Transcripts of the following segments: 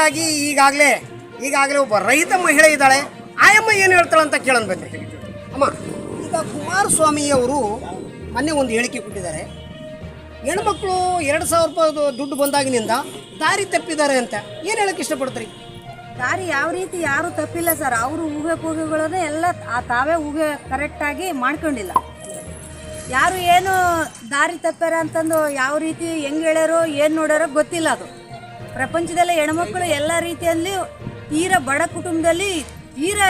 ರೀತಿಯಾಗಿ ಈಗಾಗಲೇ ಈಗಾಗಲೇ ಒಬ್ಬ ರೈತ ಮಹಿಳೆ ಇದ್ದಾಳೆ. ಆಯಮ್ಮ ಏನು ಹೇಳ್ತಾಳೆ ಅಂತ ಕೇಳೋಣ ಬನ್ನಿ. ಅಮ್ಮ, ಈಗ ಕುಮಾರಸ್ವಾಮಿಯವರು ಮೊನ್ನೆ ಒಂದು ಹೇಳಿಕೆ ಕೊಟ್ಟಿದ್ದಾರೆ. ಹೆಣ್ಮಕ್ಳು ಎರಡು ಸಾವಿರ ರೂಪಾಯಿ ದುಡ್ಡು ಬಂದಾಗಿನಿಂದ ದಾರಿ ತಪ್ಪಿದ್ದಾರೆ ಅಂತ. ಏನು ಹೇಳಕ್ಕೆ ಇಷ್ಟಪಡ್ತೀರಿ? ದಾರಿ ಯಾವ ರೀತಿ ಯಾರು ತಪ್ಪಿಲ್ಲ ಸರ್. ಅವರು ಊಹೆ ಕೂಗೆಗಳನ್ನೇ ಎಲ್ಲ ಆ ತಾವೇ ಊಹೆ ಕರೆಕ್ಟಾಗಿ ಮಾಡ್ಕೊಂಡಿಲ್ಲ. ಯಾರು ಏನು ದಾರಿ ತಪ್ಪಾರ ಅಂತಂದು ಯಾವ ರೀತಿ ಹೆಂಗೆ ಹೇಳ್ಯಾರೋ, ಏನು ನೋಡ್ಯಾರೋ ಗೊತ್ತಿಲ್ಲ ಅದು. ಪ್ರಪಂಚದಲ್ಲಿ ಹೆಣ್ಮಕ್ಳು ಎಲ್ಲ ರೀತಿಯಲ್ಲಿ ತೀರಾ ಬಡ ಕುಟುಂಬದಲ್ಲಿ ತೀರಾ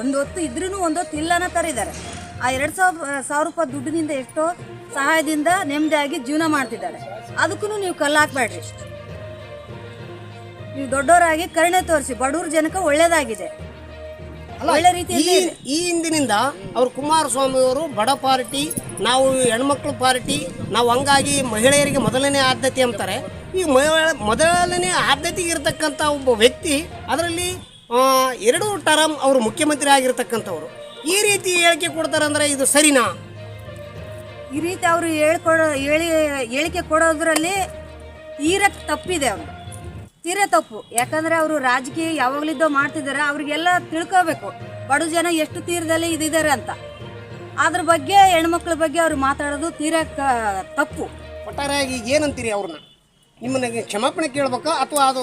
ಒಂದು ಹೊತ್ತು ಇದ್ರೂ ಒಂದು ಹೊತ್ತು ಇಲ್ಲ ಅನ್ನೋ ಥರ ಇದ್ದಾರೆ ಆ ಎರಡು ಸಾವಿರ ಸಾವಿರ ರೂಪಾಯಿ ದುಡ್ಡಿನಿಂದ ಎಷ್ಟೋ ಸಹಾಯದಿಂದ ನೆಮ್ಮದಿಯಾಗಿ ಜೀವನ ಮಾಡ್ತಿದ್ದಾರೆ. ಅದಕ್ಕೂ ನೀವು ಕಲ್ಲು ಹಾಕ್ಬೇಡ್ರಿ. ನೀವು ದೊಡ್ಡವರಾಗಿ ಕರುಣೆ ತೋರಿಸಿ ಬಡವ್ರ ಜನಕ್ಕೆ ಒಳ್ಳೇದಾಗಿದೆ. ಒಳ್ಳೆ ರೀತಿಯಲ್ಲಿ ಈ ಹಿಂದಿನಿಂದ ಅವರು ಕುಮಾರಸ್ವಾಮಿ ಅವರು ಬಡ ಪಾರ್ಟಿ ನಾವು ಹೆಣ್ಮಕ್ಳು ಪಾರ್ಟಿ ನಾವು ಹಂಗಾಗಿ ಮಹಿಳೆಯರಿಗೆ ಮೊದಲನೇ ಆದ್ಯತೆ ಅಂತಾರೆ. ಈ ಮೊದಲನೇ ಆದ್ಯತೆಗೆ ಇರತಕ್ಕಂಥ ಒಬ್ಬ ವ್ಯಕ್ತಿ ಅದರಲ್ಲಿ ಎರಡು ಟರಮ್ ಅವರು ಮುಖ್ಯಮಂತ್ರಿ ಆಗಿರ್ತಕ್ಕಂಥವ್ರು. ಈ ರೀತಿ ಹೇಳಿಕೆ ಕೊಡ್ತಾರಂದ್ರೆ ಇದು ಸರಿನಾ? ಈ ರೀತಿ ಅವರು ಹೇಳ್ಕೊಡೋ ಹೇಳಿ ಹೇಳಿಕೆ ಕೊಡೋದ್ರಲ್ಲಿ ತೀರಕ್ಕೆ ತಪ್ಪಿದೆ ಅವರು. ತೀರ ತಪ್ಪು. ಯಾಕಂದರೆ ಅವರು ರಾಜಕೀಯ ಯಾವಾಗಲಿದ್ದೋ ಮಾಡ್ತಿದ್ದಾರೆ ಅವ್ರಿಗೆಲ್ಲ ತಿಳ್ಕೋಬೇಕು. ಬಡ ಜನ ಎಷ್ಟು ತೀರದಲ್ಲಿ ಇದಿದ್ದಾರೆ ಅಂತ. ಅದ್ರ ಬಗ್ಗೆ ಹೆಣ್ಮಕ್ಳ ಬಗ್ಗೆ ಅವ್ರು ಮಾತಾಡೋದು ತೀರಾ ತಪ್ಪು. ಒಟ್ಟಾರೆಯಾಗಿ ಏನಂತೀರಿ ಅವ್ರನ್ನ? ನಿಮ್ಮನ್ನ ಕ್ಷಮಾಪಣೆ ಕೇಳ್ಬೇಕಾ ಅಥವಾ ಅದು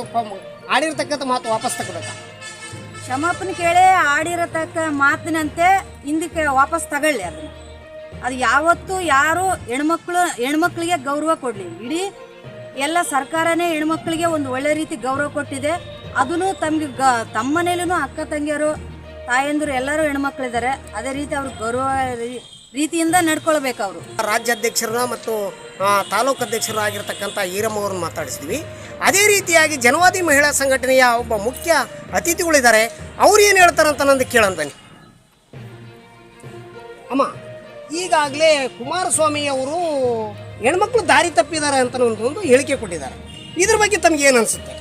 ಆಡಿರತಕ್ಕಂಥ ಮಾತು ವಾಪಸ್ ತಗೋಬೇಕಾ? ಕ್ಷಮಾಪಣೆ ಕೇಳಿ ಆಡಿರತಕ್ಕ ಮಾತಿನಂತೆ ಹಿಂದಕ್ಕೆ ವಾಪಸ್ ತಗೊಳ್ಳಿ ಅದನ್ನ. ಅದು ಯಾವತ್ತೂ ಯಾರು ಹೆಣ್ಮಕ್ಳು ಹೆಣ್ಮಕ್ಳಿಗೆ ಗೌರವ ಕೊಡಲಿ. ಇಡೀ ಎಲ್ಲ ಸರ್ಕಾರನೇ ಹೆಣ್ಮಕ್ಳಿಗೆ ಒಂದು ಒಳ್ಳೆ ರೀತಿ ಗೌರವ ಕೊಟ್ಟಿದೆ. ಅದನ್ನು ತಮಗೆ ಗ ತಮ್ಮ ಮನೇಲೂ ಅಕ್ಕ ತಂಗಿಯರು ತಾಯಂದಿರು ಎಲ್ಲರೂ ಹೆಣ್ಮಕ್ಳಿದ್ದಾರೆ. ಅದೇ ರೀತಿ ಅವ್ರು ಗೌರವ ರೀತಿಯಿಂದ ನಡ್ಕೊಳ್ಬೇಕು ಅವರು. ರಾಜ್ಯಾಧ್ಯಕ್ಷರನ್ನ ಮತ್ತು ತಾಲೂಕು ಅಧ್ಯಕ್ಷರಾಗಿರ್ತಕ್ಕಂಥ ಅವರನ್ನು ಮಾತಾಡಿಸಿದ್ವಿ. ಅದೇ ರೀತಿಯಾಗಿ ಜನವಾದಿ ಮಹಿಳಾ ಸಂಘಟನೆಯ ಒಬ್ಬ ಮುಖ್ಯ ಅತಿಥಿಗಳಿದ್ದಾರೆ ಅವ್ರು ಏನು ಹೇಳ್ತಾರಂತ ನಂದು ಕೇಳೋಣ ಬನ್ನಿ. ಅಮ್ಮ, ಈಗಾಗಲೇ ಕುಮಾರಸ್ವಾಮಿ ಅವರು ಹೆಣ್ಮಕ್ಳು ದಾರಿ ತಪ್ಪಿದ್ದಾರೆ ಅಂತ ಒಂದು ಒಂದು ಹೇಳಿಕೆ ಕೊಟ್ಟಿದ್ದಾರೆ. ಇದ್ರ ಬಗ್ಗೆ ತಮ್ಗೆ ಏನು ಅನಿಸುತ್ತೆ?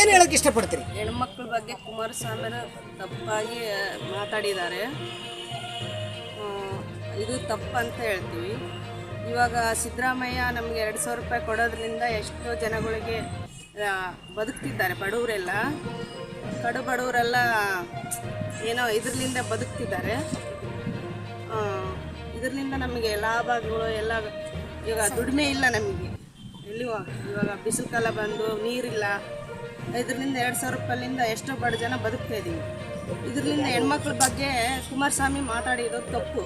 ಏನು ಹೇಳಕ್ಕೆ ಇಷ್ಟಪಡ್ತೀರಿ? ಹೆಣ್ಮಕ್ಳ ಬಗ್ಗೆ ಕುಮಾರಸ್ವಾಮಿ ತಪ್ಪಾಗಿ ಮಾತಾಡಿದ್ದಾರೆ. ಇದು ಇದು ತಪ್ಪಂತ ಹೇಳ್ತೀವಿ. ಇವಾಗ ಸಿದ್ದರಾಮಯ್ಯ ನಮಗೆ ಎರಡು ಸಾವಿರ ರೂಪಾಯಿ ಕೊಡೋದ್ರಿಂದ ಎಷ್ಟೋ ಜನಗಳಿಗೆ ಬದುಕ್ತಿದ್ದಾರೆ, ಬಡವರೆಲ್ಲ. ಕಡು ಬಡವರೆಲ್ಲ ಏನೋ ಇದರಿಂದ ಬದುಕ್ತಿದ್ದಾರೆ. ಇದರಿಂದ ನಮಗೆ ಲಾಭಗಳು ಎಲ್ಲ, ಇವಾಗ ದುಡಿಮೆ ಇಲ್ಲ ನಮಗೆ. ಎಲ್ಲಿ ಇವಾಗ ಬಿಸಿಲು ಕಾಲ ಬಂದು ನೀರಿಲ್ಲ. ಇದರಿಂದ ಎರಡು ಸಾವಿರ ರೂಪಾಯಿಂದ ಎಷ್ಟೋ ಬಡ ಜನ ಬದುಕ್ತಾ ಇದ್ದೀವಿ. ಇದರಿಂದ ಹೆಣ್ಮಕ್ಳ ಬಗ್ಗೆ ಕುಮಾರಸ್ವಾಮಿ ಮಾತಾಡಿರೋದು ತಪ್ಪು.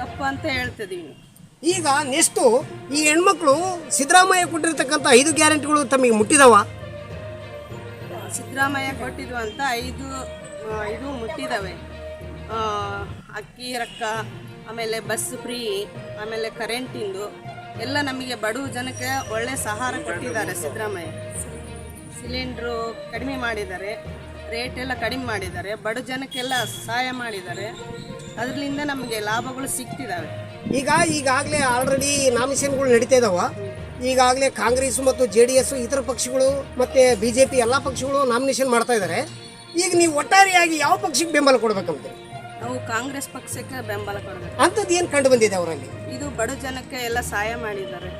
ತಪ್ಪು ಅಂತ ಹೇಳ್ತಿದ್ದೀವಿ ಈಗ ನೆಕ್ಸ್ಟು ಈ ಹೆಣ್ಮಕ್ಳು ಸಿದ್ದರಾಮಯ್ಯ ಕೊಟ್ಟಿರ್ತಕ್ಕಂಥ ಐದು ಗ್ಯಾರಂಟಿಗಳು ತಮಗೆ ಮುಟ್ಟಿದವ? ಸಿದ್ದರಾಮಯ್ಯ ಅಂತ ಐದು ಇದು ಮುಟ್ಟಿದವೆ. ಅಕ್ಕಿ, ರೊಕ್ಕ, ಆಮೇಲೆ ಬಸ್ ಫ್ರೀ, ಆಮೇಲೆ ಕರೆಂಟಿಂದು, ಎಲ್ಲ ನಮಗೆ ಬಡವ ಜನಕ್ಕೆ ಒಳ್ಳೆ ಸಹಾರ ಕೊಟ್ಟಿದ್ದಾರೆ ಸಿದ್ದರಾಮಯ್ಯ. ಸಿಲಿಂಡ್ರು ಕಡಿಮೆ ಮಾಡಿದ್ದಾರೆ, ರೇಟ್ ಎಲ್ಲ ಕಡಿಮೆ ಮಾಡಿದ್ದಾರೆ, ಬಡ ಜನಕ್ಕೆಲ್ಲ ಸಹಾಯ ಮಾಡಿದ್ದಾರೆ. ಅದರಿಂದ ನಮಗೆ ಲಾಭಗಳು ಸಿಗ್ತಿದ್ದಾವೆ. ಈಗ ಈಗಾಗಲೇ ಆಲ್ರೆಡಿ ನಾಮಿನೇಷನ್ಗಳು ನಡೀತಾ ಇದಾವ. ಈಗಾಗಲೇ ಕಾಂಗ್ರೆಸ್ ಮತ್ತು ಜೆ ಡಿ ಎಸ್ ಇತರ ಪಕ್ಷಗಳು ಮತ್ತು ಬಿ ಜೆ ಪಿ ಎಲ್ಲ ಪಕ್ಷಗಳು ನಾಮಿನೇಷನ್ ಮಾಡ್ತಾ ಇದ್ದಾರೆ ಈಗ ನೀವು ಒಟ್ಟಾರೆಯಾಗಿ ಯಾವ ಪಕ್ಷಕ್ಕೆ ಬೆಂಬಲ ಕೊಡ್ಬೇಕಂತ? ನಾವು ಕಾಂಗ್ರೆಸ್ ಪಕ್ಷಕ್ಕೆ ಬೆಂಬಲ ಕೊಡಬೇಕು. ಅಂಥದ್ದು ಏನು ಕಂಡು ಬಂದಿದೆ ಅವರಲ್ಲಿ? ಇದು ಬಡ ಜನಕ್ಕೆ ಎಲ್ಲ ಸಹಾಯ ಮಾಡಿದ್ದಾರೆ.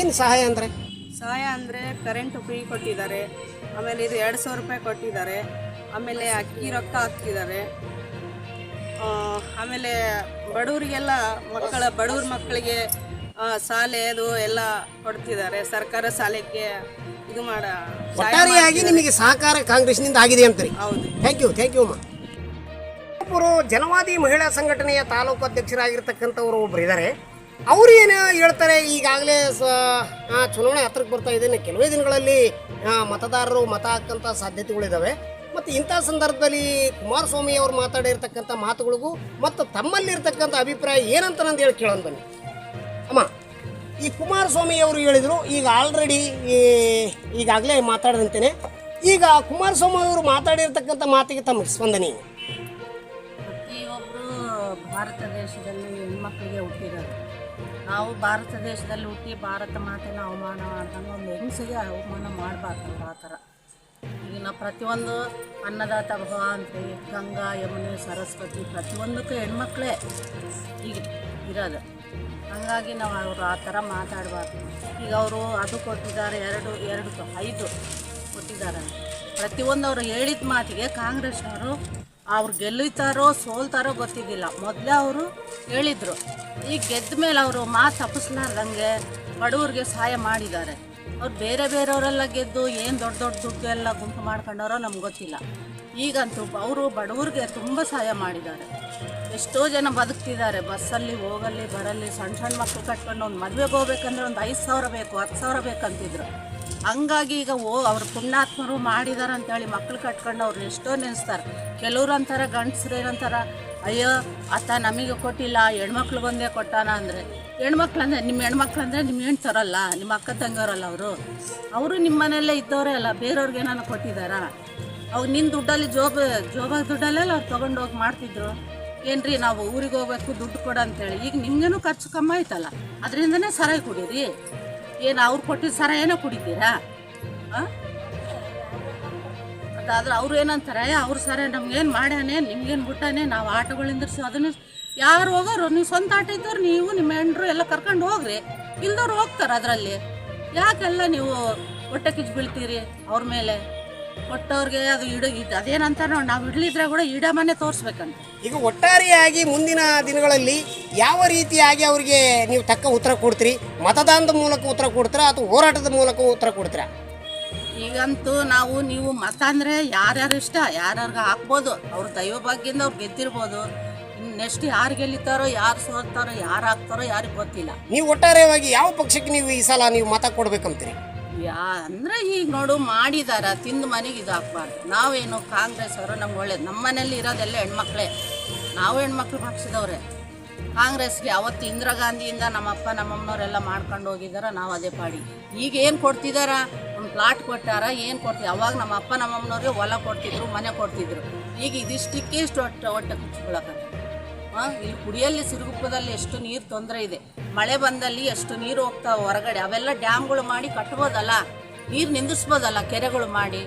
ಏನು ಸಹಾಯ ಅಂದರೆ? ಸಹಾಯ ಅಂದರೆ ಕರೆಂಟ್ ಫ್ರೀ ಕೊಟ್ಟಿದ್ದಾರೆ. ಆಮೇಲೆ ಇದು ಎರಡು ಸಾವಿರ ರೂಪಾಯಿ ಕೊಟ್ಟಿದ್ದಾರೆ. ಆಮೇಲೆ ಅಕ್ಕಿ ರೊಕ್ಕ ಹಾಕ್ತಿದ್ದಾರೆ. ಆಮೇಲೆ ಬಡವರಿಗೆಲ್ಲ ಮಕ್ಕಳ ಬಡವ್ರ ಮಕ್ಕಳಿಗೆ ಶಾಲೆ ಅದು ಎಲ್ಲ ಕೊಡ್ತಿದ್ದಾರೆ. ಸರ್ಕಾರ ಶಾಲೆಗೆ ಇದು ಮಾಡ ಒಟ್ಟಾರೆಯಾಗಿ ನಿಮಗೆ ಸಹಕಾರ ಕಾಂಗ್ರೆಸ್ನಿಂದ ಆಗಿದೆ ಅಂತರಿ? ಹೌದು. ಥ್ಯಾಂಕ್ ಯು ಥ್ಯಾಂಕ್ ಯು ಒಬ್ಬರು ಜನವಾದಿ ಮಹಿಳಾ ಸಂಘಟನೆಯ ತಾಲೂಕು ಅಧ್ಯಕ್ಷರಾಗಿರ್ತಕ್ಕಂಥವ್ರು ಒಬ್ರು ಇದ್ದಾರೆ ಅವ್ರು ಏನು ಹೇಳ್ತಾರೆ? ಈಗಾಗಲೇ ಸ ಚುನಾವಣೆ ಹತ್ರಕ್ಕೆ ಬರ್ತಾ ಇದ್ದೇನೆ ಕೆಲವೇ ದಿನಗಳಲ್ಲಿ ಮತದಾರರು ಮತ ಹಾಕಂಥ ಸಾಧ್ಯತೆಗಳಿದ್ದಾವೆ ಮತ್ತು ಇಂಥ ಸಂದರ್ಭದಲ್ಲಿ ಕುಮಾರಸ್ವಾಮಿ ಅವರು ಮಾತಾಡಿರ್ತಕ್ಕಂಥ ಮಾತುಗಳಿಗೂ ಮತ್ತು ತಮ್ಮಲ್ಲಿರ್ತಕ್ಕಂಥ ಅಭಿಪ್ರಾಯ ಏನಂತ ನಂದು ಹೇಳಿ ಕೇಳೋಣ ಬನ್ನಿ. ಅಮ್ಮ, ಈ ಕುಮಾರಸ್ವಾಮಿ ಅವರು ಹೇಳಿದರು, ಈಗ ಆಲ್ರೆಡಿ ಈಗಾಗಲೇ ಮಾತಾಡಿದಂತೇನೆ, ಈಗ ಕುಮಾರಸ್ವಾಮಿ ಅವರು ಮಾತಾಡಿರ್ತಕ್ಕಂಥ ಮಾತಿಗೆ ತಮ್ಮ ಸ್ಪಂದನೆ? ಪ್ರತಿಯೊಬ್ಬರು ಭಾರತ ದೇಶದಲ್ಲಿ ಹೆಣ್ಮಕ್ಳಿಗೆ ಹುಟ್ಟಿರೋದು ನಾವು ಭಾರತ ದೇಶದಲ್ಲಿ ಹುಟ್ಟಿ ಭಾರತ ಮಾತೆನ ಅವಮಾನ ಅಂತ ಒಂದು ಹೆಂಗಸಿಗೆ ಅವಮಾನ ಮಾಡಬಾರ್ದು ಆ ಥರ. ಈಗಿನ ಪ್ರತಿಯೊಂದು ಅನ್ನದಾತ ಭವ ಗಂಗಾ, ಯಮುನೆ, ಸರಸ್ವತಿ, ಪ್ರತಿಯೊಂದಕ್ಕೂ ಹೆಣ್ಮಕ್ಳೇ ಈಗ ಇರೋದು. ಹಂಗಾಗಿ ನಾವು ಅವರು ಆ ಥರ ಮಾತಾಡಬಾರ್ದು. ಈಗ ಅವರು ಅದು ಕೊಟ್ಟಿದ್ದಾರೆ, ಎರಡು ಎರಡು, ಐದು ಕೊಟ್ಟಿದ್ದಾರೆ. ಪ್ರತಿಯೊಂದು ಅವರು ಹೇಳಿದ ಮಾತಿಗೆ ಕಾಂಗ್ರೆಸ್ನವರು ಅವ್ರು ಗೆಲ್ಲುತ್ತಾರೋ ಸೋಲ್ತಾರೋ ಗೊತ್ತಿದ್ದಿಲ್ಲ. ಮೊದಲೇ ಅವರು ಹೇಳಿದರು. ಈಗ ಗೆದ್ದ ಮೇಲೆ ಅವರು ಮಾತು ತಪ್ಪಿಸ್ಲಾರ್ದಂಗೆ ಬಡವ್ರಿಗೆ ಸಹಾಯ ಮಾಡಿದ್ದಾರೆ. ಅವ್ರು ಬೇರೆ ಬೇರೆಯವರೆಲ್ಲ ಗೆದ್ದು ಏನು ದೊಡ್ಡ ದೊಡ್ಡ ದುಡ್ಡು ಎಲ್ಲ ಗುಂಪು ಮಾಡ್ಕೊಂಡವರೋ ನಮ್ಗೆ ಗೊತ್ತಿಲ್ಲ. ಈಗಂತೂ ಅವರು ಬಡವ್ರಿಗೆ ತುಂಬ ಸಹಾಯ ಮಾಡಿದ್ದಾರೆ. ಎಷ್ಟೋ ಜನ ಬದುಕ್ತಿದ್ದಾರೆ. ಬಸ್ಸಲ್ಲಿ ಹೋಗಲ್ಲಿ ಬರಲ್ಲಿ ಸಣ್ಣ ಸಣ್ಣ ಮಕ್ಕಳು ಕಟ್ಕೊಂಡು ಒಂದು ಮದುವೆಗೆ ಹೋಗ್ಬೇಕಂದ್ರೆ ಒಂದು ಐದು ಸಾವಿರ ಬೇಕು, ಹತ್ತು ಸಾವಿರ ಬೇಕಂತಿದ್ರು. ಹಂಗಾಗಿ ಈಗ ಓ ಅವ್ರು ಪುಣ್ಯಾತ್ಮರು ಮಾಡಿದಾರೆ ಅಂತೇಳಿ ಮಕ್ಳು ಕಟ್ಕೊಂಡು ಅವ್ರನ್ನ ಎಷ್ಟೋ ನೆನೆಸ್ತಾರೆ. ಕೆಲವ್ರು ಅಂತಾರೆ ಗಂಡಸ್ರು ಏನಂತಾರೆ ಅಯ್ಯೋ, ಅತ್ತ ನಮಗೆ ಕೊಟ್ಟಿಲ್ಲ ಹೆಣ್ಮಕ್ಳಿಗೊಂದೇ ಕೊಟ್ಟಾನ ಅಂದರೆ. ಹೆಣ್ಮಕ್ಳು ಅಂದರೆ ನಿಮ್ಮ ಹೆಣ್ಮಕ್ಳು ಅಂದರೆ ನಿಮ್ಮ ಹೆಣ್ಣು ತರಲ್ಲ ನಿಮ್ಮ ಅಕ್ಕ ತಂಗಿಯವರಲ್ಲ ಅವರು. ಅವರು ನಿಮ್ಮ ಮನೆಯಲ್ಲೇ ಇದ್ದವರೇ ಅಲ್ಲ, ಬೇರೆಯವ್ರಿಗೆ ಏನಾರು ಕೊಟ್ಟಿದ್ದಾರಾ? ಅವ್ರು ನಿನ್ನ ದುಡ್ಡಲ್ಲಿ ಜೋಬ ಜೋಬಾಗ ದುಡ್ಡಲ್ಲೆಲ್ಲ ಅವ್ರು ತೊಗೊಂಡು ಹೋಗಿ ಮಾಡ್ತಿದ್ರು. ಏನ್ರಿ ನಾವು ಊರಿಗೆ ಹೋಗ್ಬೇಕು, ದುಡ್ಡು ಕೊಡು ಅಂತೇಳಿ. ಈಗ ನಿಮಗೇನು ಖರ್ಚು ಕಮ್ಮಿ ಆಯ್ತಲ್ಲ, ಅದರಿಂದನೇ ಸರ ಕುಡೀರಿ. ಏನು ಅವ್ರು ಕೊಟ್ಟಿದ್ದ ಸರ ಏನೋ ಕುಡಿತೀರಾ ಆ? ಆದ್ರೆ ಅವ್ರು ಏನಂತಾರೆ ಅವ್ರು ಸರ ನಮ್ಗೇನು ಮಾಡ್ಯಾನೆ ನಿಮ್ಗೇನು ಬಿಟ್ಟಾನೆ ನಾವು ಆಟೋಗಳಿಂದ ಅದನ್ನು ಯಾರು ಹೋಗೋರು, ನೀವು ಸ್ವಂತ ಆಟ ಇದ್ದವ್ರು, ನೀವು ನಿಮ್ಮ ಹೆಂಡ್ರು ಎಲ್ಲ ಕರ್ಕೊಂಡು ಹೋಗ್ರಿ. ಇಲ್ದವ್ರು ಹೋಗ್ತಾರೆ ಅದರಲ್ಲಿ. ಯಾಕೆಲ್ಲ ನೀವು ಹೊಟ್ಟೆ ಕಿಚ್ಚು ಬೀಳ್ತೀರಿ ಅವ್ರ ಮೇಲೆ? ಕೊಟ್ಟವ್ರಿಗೆ ಅದು ಇಡ, ಇದು ಅದೇನಂತಾರೆ ನೋಡಿ, ನಾವು ಇಡ್ಲಿದ್ರೆ ಕೂಡ ಇಡ ಮನೆ ತೋರಿಸ್ಬೇಕಂತ. ಈಗ ಒಟ್ಟಾರೆಯಾಗಿ ಮುಂದಿನ ದಿನಗಳಲ್ಲಿ ಯಾವ ರೀತಿಯಾಗಿ ಅವರಿಗೆ ನೀವು ತಕ್ಕ ಉತ್ತರ ಕೊಡ್ತೀರಿ? ಮತದಾನದ ಮೂಲಕ ಉತ್ತರ ಕೊಡ್ತೀರಾ ಅಥವಾ ಹೋರಾಟದ ಮೂಲಕ ಉತ್ತರ ಕೊಡ್ತೀರಾ? ಈಗಂತೂ ನಾವು ನೀವು ಮತ ಅಂದರೆ ಯಾರ್ಯಾರು ಇಷ್ಟ ಯಾರ್ಯಾರಿಗೆ ಹಾಕ್ಬೋದು ಅವ್ರ ದೈವ ಭಾಗ್ಯದಿಂದ ಅವ್ರು ಗೆದ್ದಿರ್ಬೋದು. ನೆಕ್ಸ್ಟ್ ಯಾರು ಗೆಲ್ಲಿತಾರೋ ಯಾರು ಸೋತಾರೋ ಯಾರು ಹಾಕ್ತಾರೋ ಯಾರಿಗೆ ಗೊತ್ತಿಲ್ಲ. ನೀವು ಒಟ್ಟಾರೆಯಾಗಿ ಯಾವ ಪಕ್ಷಕ್ಕೆ ನೀವು ಈ ಸಲ ನೀವು ಮತ ಕೊಡ್ಬೇಕಂತೀರಿ? ಯಾ ಅಂದರೆ ಈಗ ನೋಡು ಮಾಡಿದಾರ ತಿಂದು ಮನೆಗೆ ಇದು ಹಾಕ್ಬಾರ್ದು ನಾವೇನು ಕಾಂಗ್ರೆಸ್ ಅವರು ನಮ್ಗೆ ಒಳ್ಳೇದು. ನಮ್ಮ ಮನೇಲಿ ಇರೋದೆಲ್ಲ ಹೆಣ್ಮಕ್ಳೇ. ನಾವು ಹೆಣ್ಮಕ್ಳು ಪಕ್ಷದವ್ರೆ. ಕಾಂಗ್ರೆಸ್ಗೆ ಅವತ್ತು ಇಂದಿರಾ ಗಾಂಧಿಯಿಂದ ನಮ್ಮಪ್ಪ ನಮ್ಮಮ್ಮನವರೆಲ್ಲ ಮಾಡ್ಕೊಂಡು ಹೋಗಿದಾರ ನಾವು ಅದೇ ಪಾಡಿ. ಈಗ ಏನು ಕೊಡ್ತಿದಾರ? ಒಂದು ಪ್ಲಾಟ್ ಕೊಟ್ಟಾರ ಏನು ಕೊಡ್ತೀವಿ ಅವಾಗ ನಮ್ಮ ಅಪ್ಪ ನಮ್ಮಮ್ಮನವ್ರಿಗೆ ಹೊಲ ಕೊಡ್ತಿದ್ರು, ಮನೆ ಕೊಡ್ತಿದ್ರು. ಈಗ ಇದಿಷ್ಟಕ್ಕೆ ಇಷ್ಟು ಹೊಟ್ಟೆ ಒಟ್ಟು ಕುಚ್ಕೊಳಕತ್ತ ಹಾಂ, ಇಲ್ಲಿ ಕುಡಿಯಲ್ಲಿ ಸಿರುಗುಪ್ಪದಲ್ಲಿ ಎಷ್ಟು ನೀರು ತೊಂದರೆ ಇದೆ. ಮಳೆ ಬಂದಲ್ಲಿ ಎಷ್ಟು ನೀರು ಹೋಗ್ತಾವೆ ಹೊರಗಡೆ, ಅವೆಲ್ಲ ಡ್ಯಾಮ್ಗಳು ಮಾಡಿ ಕಟ್ಬೋದಲ್ಲ? ನೀರು ನಿಂದಿಸ್ಬೋದಲ್ಲ ಕೆರೆಗಳು ಮಾಡಿ?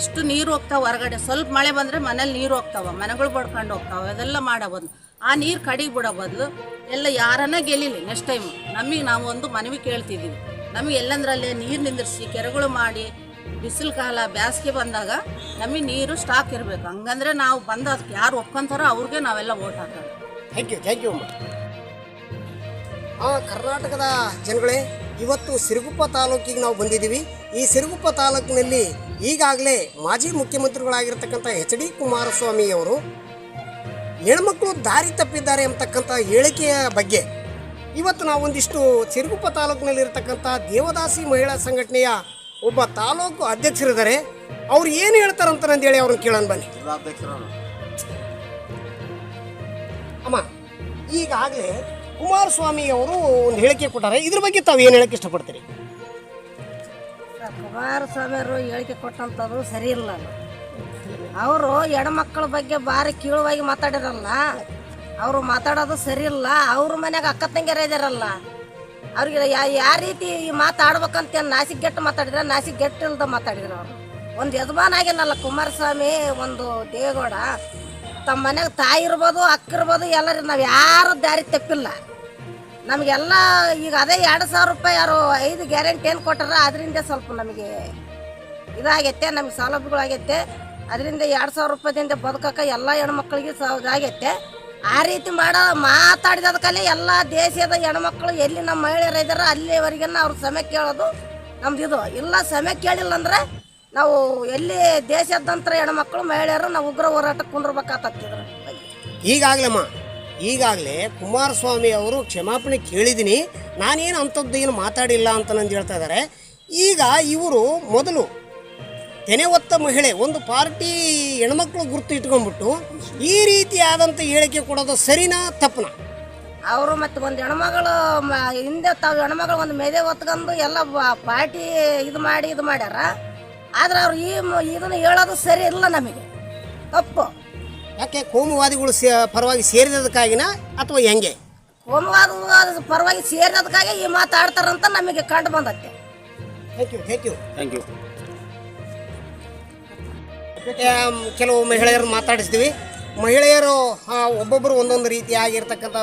ಎಷ್ಟು ನೀರು ಹೋಗ್ತಾವೆ ಹೊರಗಡೆ? ಸ್ವಲ್ಪ ಮಳೆ ಬಂದರೆ ಮನೇಲಿ ನೀರು ಹೋಗ್ತಾವೆ, ಮನೆಗಳು ಬಡ್ಕೊಂಡು ಹೋಗ್ತಾವೆ, ಅದೆಲ್ಲ ಮಾಡಬೋದು. ಆ ನೀರು ಕಡಿಗೆ ಬಿಡೋ ಬದಲು ಎಲ್ಲ ಯಾರನ್ನ ಗೆಲ್ಲಿಲಿ? ನೆಕ್ಸ್ಟ್ ಟೈಮ್ ನಮಗೆ ನಾವು ಒಂದು ಮನವಿ ಕೇಳ್ತಿದ್ದೀವಿ. ನಮಗೆ ಎಲ್ಲಂದ್ರಲ್ಲೇ ನೀರು ನಿಂದಿರಿಸಿ, ಕೆರೆಗಳು ಮಾಡಿ, ಬಿಸಿಲು ಕಾಲ ಬೇಸಿಗೆ ಬಂದಾಗ ನಮಗೆ ನೀರು ಸ್ಟಾಕ್ ಇರಬೇಕು. ಹಂಗಂದ್ರೆ ನಾವು ಬಂದ ಅದಕ್ಕೆ ಯಾರು ಒಪ್ಕೊಂತಾರೋ ಅವ್ರಿಗೆ ನಾವೆಲ್ಲ ಓಟ್ ಹಾಕೋದು. ಥ್ಯಾಂಕ್ ಯು ಥ್ಯಾಂಕ್ ಯು ಕರ್ನಾಟಕದ ಜನಗಳೇ, ಇವತ್ತು ಸಿರುಗುಪ್ಪ ತಾಲೂಕಿಗೆ ನಾವು ಬಂದಿದ್ದೀವಿ. ಈ ಸಿರುಗುಪ್ಪ ತಾಲೂಕಿನಲ್ಲಿ ಈಗಾಗಲೇ ಮಾಜಿ ಮುಖ್ಯಮಂತ್ರಿಗಳಾಗಿರ್ತಕ್ಕಂಥ ಎಚ್ ಡಿ ಕುಮಾರಸ್ವಾಮಿಯವರು ಹೆಣ್ಮಕ್ಳು ದಾರಿ ತಪ್ಪಿದ್ದಾರೆ ಅಂತಕ್ಕಂಥ ಹೇಳಿಕೆಯ ಬಗ್ಗೆ ಇವತ್ತು ನಾವು ಒಂದಿಷ್ಟು ಸಿರುಗುಪ್ಪ ತಾಲೂಕಿನಲ್ಲಿರ್ತಕ್ಕಂಥ ದೇವದಾಸಿ ಮಹಿಳಾ ಸಂಘಟನೆಯ ಒಬ್ಬ ತಾಲೂಕು ಅಧ್ಯಕ್ಷರಿದ್ದಾರೆ. ಅವ್ರು ಏನು ಹೇಳ್ತಾರಂತ ಹೇಳಿ ಅವ್ರನ್ನ ಕೇಳೋಣ ಬನ್ನಿ. ಅಮ್ಮ, ಈಗಾಗಲೇ ಕುಮಾರಸ್ವಾಮಿ ಅವರು ಒಂದು ಹೇಳಿಕೆ ಕೊಟ್ಟಾರೆ. ಇದ್ರ ಬಗ್ಗೆ ತಾವು ಏನು ಹೇಳಕ್ಕೆ ಇಷ್ಟಪಡ್ತೀರಿ? ಕುಮಾರಸ್ವಾಮಿ ಅವರು ಹೇಳಿಕೆ ಕೊಟ್ಟಂಥದ್ದು ಸರಿ ಇಲ್ಲ. ಅವರು ಹೆಣ್ಮಕ್ಳ ಬಗ್ಗೆ ಭಾರಿ ಕೀಳುವಾಗಿ ಮಾತಾಡಿರಲ್ಲ. ಅವರು ಮಾತಾಡೋದು ಸರಿ ಇಲ್ಲ. ಅವ್ರ ಮನ್ಯಾಗ ಅಕ್ಕ ತಂಗಿಯರ ಇದಾರಲ್ಲ. ಅವ್ರಿಗೆ ಯಾವ ರೀತಿ ಈ ಮಾತಾಡ್ಬೇಕಂತ ನಾಸಿಕ್ ಗೆಟ್ಟು ಮಾತಾಡಿದ್ರೆ? ನಾಸಿಕ್ ಗೆಟ್ಟು ಇಲ್ದ ಮಾತಾಡಿದ್ರು ಅವರು. ಒಂದು ಯಜಮಾನ ಆಗಿನಲ್ಲ ಕುಮಾರಸ್ವಾಮಿ, ಒಂದು ದೇವೇಗೌಡ. ತಮ್ಮ ಮನ್ಯಾಗ ತಾಯಿ ಇರ್ಬೋದು, ಅಕ್ಕ ಇರ್ಬೋದು, ಎಲ್ಲರೂ ನಾವು ಯಾರು ದಾರಿ ತಪ್ಪಿಲ್ಲ. ನಮಗೆಲ್ಲ ಈಗ ಅದೇ ಎರಡು ಸಾವಿರ ರೂಪಾಯಿ ಯಾರು ಐದು ಗ್ಯಾರಂಟಿ ಏನು ಕೊಟ್ಟಾರ, ಅದರಿಂದ ಸ್ವಲ್ಪ ನಮಗೆ ಇದಾಗೈತೆ, ನಮಗೆ ಸೌಲಭ್ಯಗಳಾಗೈತೆ. ಅದರಿಂದ ಎರಡು ಸಾವಿರ ರೂಪಾಯಿದಿಂದ ಬದುಕಕ್ಕೆ ಎಲ್ಲ ಹೆಣ್ಮಕ್ಳಿಗೆ ಸ ಇದಾಗೈತೆ ಆ ರೀತಿ ಮಾಡೋ ಮಾತಾಡಿದದಕ್ಕಲ್ಲಿ ಎಲ್ಲ ದೇಶದ ಹೆಣ್ಮಕ್ಳು ಎಲ್ಲಿ ನಮ್ಮ ಮಹಿಳೆಯರು ಇದ್ದಾರೋ ಅಲ್ಲಿವರೆಗೆ ಅವ್ರ ಸಮಯ ಕೇಳೋದು ನಮ್ದು ಇದು. ಇಲ್ಲ ಸಮಯ ಕೇಳಿಲ್ಲ ಅಂದ್ರೆ ನಾವು ಎಲ್ಲಿ ದೇಶದಂತರ ಹೆಣ್ಮಕ್ಳು, ಮಹಿಳೆಯರು ನಾವು ಉಗ್ರ ಹೋರಾಟಕ್ಕೆ ಕುಂದಿರ್ಬೇಕಾಗ್ತತ್ತಿದ್ರ ಬಗ್ಗೆ ಈಗಾಗಲಮ್ಮ, ಈಗಾಗಲೇ ಕುಮಾರಸ್ವಾಮಿ ಅವರು ಕ್ಷಮಾಪಣೆ ಕೇಳಿದ್ದೀನಿ. ನಾನೇನು ಅಂಥದ್ದು ಏನು ಮಾತಾಡಿಲ್ಲ ಅಂತ ನಂದು ಹೇಳ್ತಾ ಇದ್ದಾರೆ. ಈಗ ಇವರು ಮೊದಲು ತೆನೆ ಒತ್ತ ಮಹಿಳೆ ಒಂದು ಪಾರ್ಟಿ ಹೆಣ್ಮಕ್ಳು ಗುರುತು ಇಟ್ಕೊಂಡ್ಬಿಟ್ಟು ಈ ರೀತಿಯಾದಂಥ ಹೇಳಿಕೆ ಕೊಡೋದು ಸರಿನಾ ತಪ್ಪನಾ? ಅವರು ಮತ್ತೆ ಒಂದು ಹೆಣ್ಮಗಳು ಮ- ಹಿಂದೆ ತಾವು ಹೆಣ್ಮಗಳು ಒಂದು ಮೆದೆ ಹೊತ್ಕೊಂಡು ಎಲ್ಲ ಬ- ಪಾರ್ಟಿ ಇದು ಮಾಡಿ ಇದು ಮಾಡ್ಯಾರ. ಆದ್ರೆ ಅವ್ರು ಈ ಮ- ಇದನ್ನ ಹೇಳೋದು ಸರಿ ಇಲ್ಲ ನಮಗೆ. ತಪ್ಪು. ಯಾಕೆ ಕೋಮುವಾದಿಗಳು ಸೇ ಪರವಾಗಿ ಸೇರಿದಕ್ಕಾಗಿನ ಅಥವಾ ಹೆಂಗೆ? ಕೋಮುವಾದ ಪರವಾಗಿ ಸೇರಿದಕ್ಕಾಗಿ ಈ ಮಾತಾಡ್ತಾರಂತ ನಮಗೆ ಕಂಡು ಬಂದತ್ತೆ thank you thank you thank you ಕೆಲವು ಮಹಿಳೆಯರನ್ನು ಮಾತಾಡಿಸ್ತೀವಿ. ಮಹಿಳೆಯರು ಒಬ್ಬೊಬ್ಬರು ಒಂದೊಂದು ರೀತಿಯಾಗಿರ್ತಕ್ಕಂಥ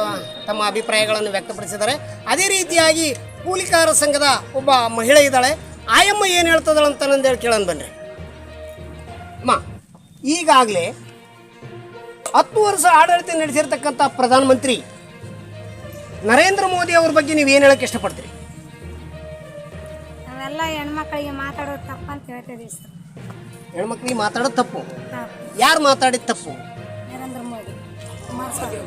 ತಮ್ಮ ಅಭಿಪ್ರಾಯಗಳನ್ನು ವ್ಯಕ್ತಪಡಿಸಿದ್ದಾರೆ. ಅದೇ ರೀತಿಯಾಗಿ ಕೂಲಿಕಾರ ಸಂಘದ ಒಬ್ಬ ಮಹಿಳೆ ಇದ್ದಾಳೆ. ಆಯಮ್ಮ ಏನು ಹೇಳ್ತದಳ ಅಂತ ಹೇಳಿ ಕೇಳೋಣ ಬನ್ನಿ ಅಮ್ಮ, ಈಗಾಗಲೇ ಹತ್ತು ವರ್ಷ ಆಡಳಿತ ನಡೆಸಿರ್ತಕ್ಕಂಥ ಪ್ರಧಾನಮಂತ್ರಿ ನರೇಂದ್ರ ಮೋದಿ ಅವ್ರ ಬಗ್ಗೆ ನೀವು ಏನು ಹೇಳಕ್ಕೆ ಇಷ್ಟಪಡ್ತೀರಿ? ನಾವೆಲ್ಲ ಹೆಣ್ಮಕ್ಳಿಗೆ ಮಾತಾಡೋದು ತಪ್ಪಂತ ಹೇಳ್ತಿದ್ದೀವಿ ಸರ್. ಹೆಣ್ಮಕ್ಳಿಗೆ ಮಾತಾಡೋದು ತಪ್ಪು. ಯಾರು ಮಾತಾಡಿದ ತಪ್ಪು? ನರೇಂದ್ರ ಮೋದಿ. ಕುಮಾರಸ್ವಾಮಿ.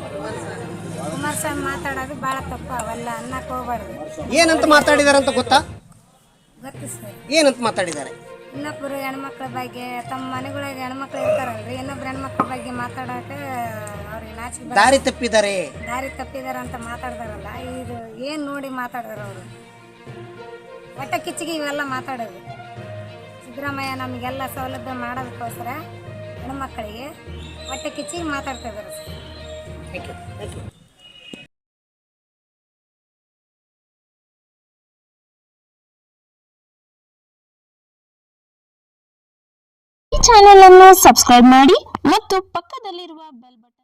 ಕುಮಾರಸ್ವಾಮಿ ಮಾತಾಡೋದು ಭಾಳ ತಪ್ಪು ಅವೆಲ್ಲ ಅನ್ನಕ್ಕೆ ಹೋಗ್ಬಾರ್ದು. ಏನಂತ ಮಾತಾಡಿದಾರಂತ ಗೊತ್ತಾ? ಗೊತ್ತು ಸರ್. ಏನಂತ ಮಾತಾಡಿದ್ದಾರೆ ಇನ್ನೊಬ್ಬರು ಹೆಣ್ಮಕ್ಳ ಬಗ್ಗೆ ತಮ್ಮ ಮನೆಗಳಿಗೆ ಹೆಣ್ಮಕ್ಳು ಇರ್ತಾರಲ್ರಿ ಇನ್ನೊಬ್ರು ಹೆಣ್ಮಕ್ಳ ಬಗ್ಗೆ ಮಾತಾಡೋಕೆ ಅವ್ರಿಗೆ ನಾಚಿಕೆ ಬರ ದಾರಿ ತಪ್ಪಿದ್ದಾರೆ ದಾರಿ ತಪ್ಪಿದಾರ ಅಂತ ಮಾತಾಡ್ದಾರಲ್ಲ ಇದು ಏನು ನೋಡಿ ಮಾತಾಡಿದಾರ ಅವರು? ಒಟ್ಟ ಕಿಚ್ಚಿಗೆ ಇವೆಲ್ಲ ಮಾತಾಡೋದು. ಸಿದ್ದರಾಮಯ್ಯ ನಮಗೆಲ್ಲ ಸೌಲಭ್ಯ ಮಾಡೋದಕ್ಕೋಸ್ಕರ ಹೆಣ್ಮಕ್ಕಳಿಗೆ ಹೊಟ್ಟೆ ಕಿಚ್ಚಿಗೆ ಮಾತಾಡ್ತಾ ಇದ್ದಾರೆ sir. Thank you thank you ಈ ಚಾನೆಲ್ ಅನ್ನು ಸಬ್ಸ್ಕ್ರೈಬ್ ಮಾಡಿ ಮತ್ತು ಪಕ್ಕದಲ್ಲಿರುವ ಬೆಲ್ ಬಟನ್